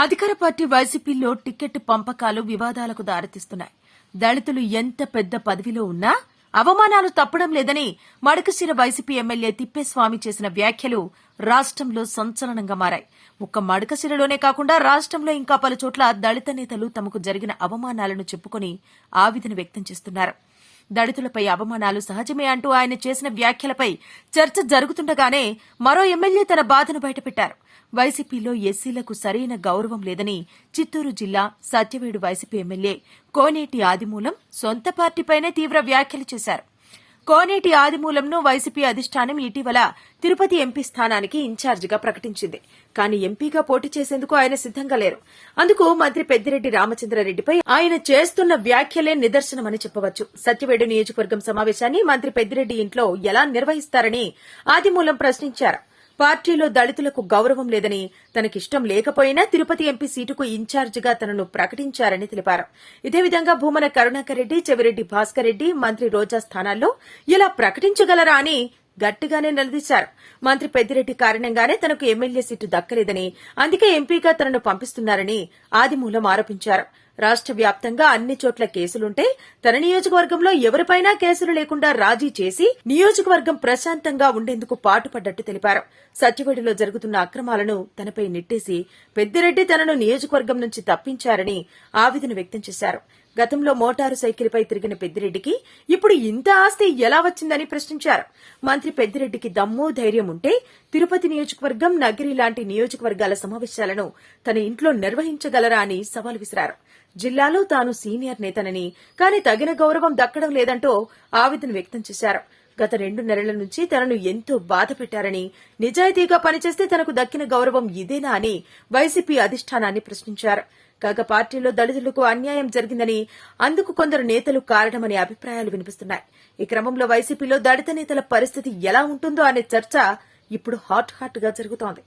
అధికార పార్టీ వైసీపీలో టికెట్ పంపకాలు వివాదాలకు దారితీస్తున్నాయి. దళితులు ఎంత పెద్ద పదవిలో ఉన్నా అవమానాలు తప్పడం లేదని మడకశిర వైసీపీ ఎమ్మెల్యే తిప్పేస్వామి చేసిన వ్యాఖ్యలు రాష్ట్రంలో సంచలనంగా మారాయి. ఒక్క మడకశిరలోనే కాకుండా రాష్ట్రంలో ఇంకా పలు చోట్ల దళిత నేతలు తమకు జరిగిన అవమానాలను చెప్పుకుని ఆవేదన వ్యక్తం చేస్తున్నారు. దళితులపై అవమానాలు సహజమే అంటూ ఆయన చేసిన వ్యాఖ్యలపై చర్చ జరుగుతుండగానే మరో ఎమ్మెల్యే తన బాధను బయటపెట్టారు. వైసీపీలో ఎస్సీలకు సరైన గౌరవం లేదని చిత్తూరు జిల్లా సత్యవేడు వైసీపీ ఎమ్మెల్యే కోనేటి ఆదిమూలం సొంత పార్టీపైనే తీవ్ర వ్యాఖ్యలు చేశారు. కోనేటి ఆదిమూలంను వైసీపీ అధిష్టానం ఇటీవల తిరుపతి ఎంపీ స్థానానికి ఇన్ఛార్జిగా ప్రకటించింది. కానీ ఎంపీగా పోటీ చేసేందుకు ఆయన సిద్దంగా లేరు. అందుకు మంత్రి పెద్దిరెడ్డి రామచంద్రారెడ్డిపై ఆయన చేస్తున్న వ్యాఖ్యలే నిదర్శనమని చెప్పవచ్చు. సత్యవేడు నియోజకవర్గం సమావేశాన్ని మంత్రి పెద్దిరెడ్డి ఇంట్లో ఎలా నిర్వహిస్తారని ఆదిమూలం ప్రశ్నించారు. పార్టీలో దళితులకు గౌరవం లేదని తనకిష్టం లేకపోయినా తిరుపతి ఎంపీ సీటుకు ఇన్ఛార్జిగా తనను ప్రకటించారని తెలిపారు. ఇదే విధంగా భూమన కరుణాకర్ రెడ్డి చెవిరెడ్డి భాస్కర్ రెడ్డి మంత్రి రోజా స్థానాల్లో ఇలా ప్రకటించగలరా అని గట్టిగానే నిలదీశారు. మంత్రి పెద్దిరెడ్డి కారణంగానే తనకు ఎమ్మెల్యే సీటు దక్కలేదని అందుకే ఎంపీగా తనను పంపిస్తున్నారని ఆదిమూలం ఆరోపించారు. రాష్ట్ర వ్యాప్తంగా అన్ని చోట్ల కేసులుంటే తన నియోజకవర్గంలో ఎవరిపైనా కేసులు లేకుండా రాజీ చేసి నియోజకవర్గం ప్రశాంతంగా ఉండేందుకు పాటుపడ్డట్టు తెలిపారు. సత్యవేడులో జరుగుతున్న అక్రమాలను తనపై నెట్టేసి పెద్దిరెడ్డి తనను నియోజకవర్గం నుంచి తప్పించారని ఆవేదన వ్యక్తం చేశారు. గతంలో మోటారు సైకిల్పై తిరిగిన పెద్దిరెడ్డికి ఇప్పుడు ఇంత ఆస్తి ఎలా వచ్చిందని ప్రశ్నించారు. మంత్రి పెద్దిరెడ్డికి దమ్ము ధైర్యం ఉంటే తిరుపతి నియోజకవర్గం నగిరి లాంటి నియోజకవర్గాల సమావేశాలను తన ఇంట్లో నిర్వహించగలరా అని సవాల్ విసిరారు. జిల్లాలో తాను సీనియర్ నేతనని కానీ తగిన గౌరవం దక్కడం లేదంటూ ఆవేదన వ్యక్తం చేశారు. గత రెండు నెలల నుంచి తనను ఎంతో బాధ పెట్టారని నిజాయితీగా పనిచేస్తే తనకు దక్కిన గౌరవం ఇదేనా అని వైసీపీ అధిష్టానాన్ని ప్రశ్నించారు. కాగా పార్టీలో దళితులకు అన్యాయం జరిగిందని అందుకు కొందరు నేతలు కారణమనే అభిప్రాయాలు వినిపిస్తున్నాయి. ఈ క్రమంలో వైసీపీలో దళిత నేతల పరిస్థితి ఎలా ఉంటుందో అనే చర్చ ఇప్పుడు హాట్ హాట్గా జరుగుతోంది.